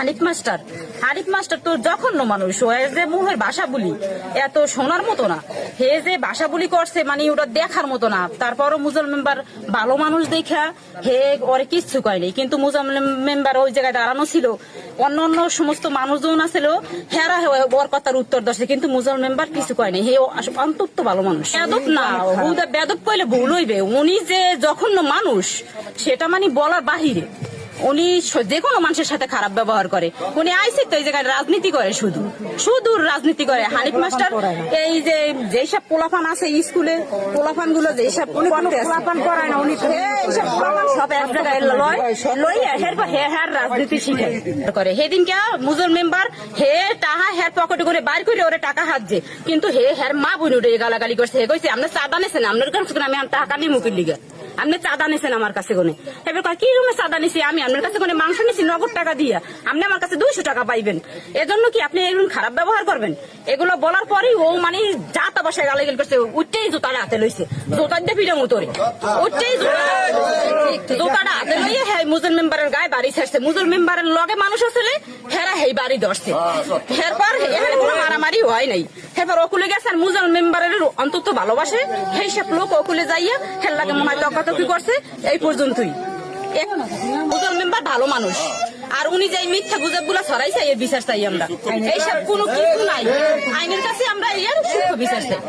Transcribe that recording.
Hanif master. Hanif master তো জঘন্য মানুষ, ও যে মুহের ভাষা বলি। এত শোনার মতো না। হে যে ভাষা বলি করছে মানে ওটা দেখার মতো না। তারপরও মুজল মেম্বার ভালো মানুষ দেখা, হে ওরে কিচ্ছু কয়নি কিন্তু মুজল মেম্বার ওই জায়গায় দাঁড়ানো ছিল। অন্য অন্য সমস্ত মানুষজন আছিল, হেরা ওর কথার উত্তর দশে কিন্তু মুজল মেম্বার কিছু কয়নি হে অন্তত ভালো মানুষ। বেদব না। হুদা বেদব কইলে ভুল হইবে। উনি যে জঘন্য মানুষ, সেটা মানে বলার বাহিরে। উনি যে কোনো মানুষের সাথে খারাপ ব্যবহার করে। উনি আইসি তো এই জায়গায় রাজনীতি করে শুধু। শুধু রাজনীতি করে। হানিফ মাস্টার এই যে যেসব পোলাফান আছে স্কুলে পোলাফানগুলো যেসব পোলাফান করায় না উনি সব এক জায়গায় লয় লইয়া হেরপর হে হ্যার রাজনীতি শিখে করে। সেদিনকে মুজল মেম্বার হে টাহা হের পকেটে করে বাইর করে ওরে টাকা হাতছে। কিন্তু হে হের মা বোন উঠে গালাগালি করছে। হে কইছে আপনার চাঁদা নেছেন আপনার কাছে আমি টাকা নিয়ে মুখের লিগে আপনি চাঁদা নিছেন আমার কাছে কোনে এবার কয়, কি রুমে চাঁদা নিছি আমি? আপনার কাছে কোনে মাংস নিছি নগদ টাকা দিয়া। আপনি আমার কাছে দুইশো টাকা পাইবেন। এজন্য কি আপনি এগুলো খারাপ ব্যবহার করবেন? এগুলো বলার পরেই ও মানে যা তা বাসায় গালাগালি করছে উঠতেই জুতাটা হাতে লইছে। জুতা দিয়ে ফিরে মতরে উঠতেই জুতা জুতাটা হাতে লইয়ে হ্যাঁ মুজল মেম্বারের গায়ে বাড়ি ছাড়ছে। মুজল মেম্বারের লগে মানুষ আসলে হেরা হেই বাড়ি ধরছে। এরপর এখানে কোনো মারামারি হয় নাই। এরপর অকুলে গেছেন মুজাল মেম্বারের অন্তত ভালোবাসে, সেই সব লোক অকুলে যাইয়া হের লাগে মনে হয় তকাতকি করছে, এই পর্যন্তই। মুজাল মেম্বার ভালো মানুষ। আর উনি যে মিথ্যা গুজবগুলা ছড়াইছে এর বিশ্বাস চাই আমরা। এইসব কোনো কিছু নাই। আইনের কাছে আমরা এর সুখ বিচার চাই।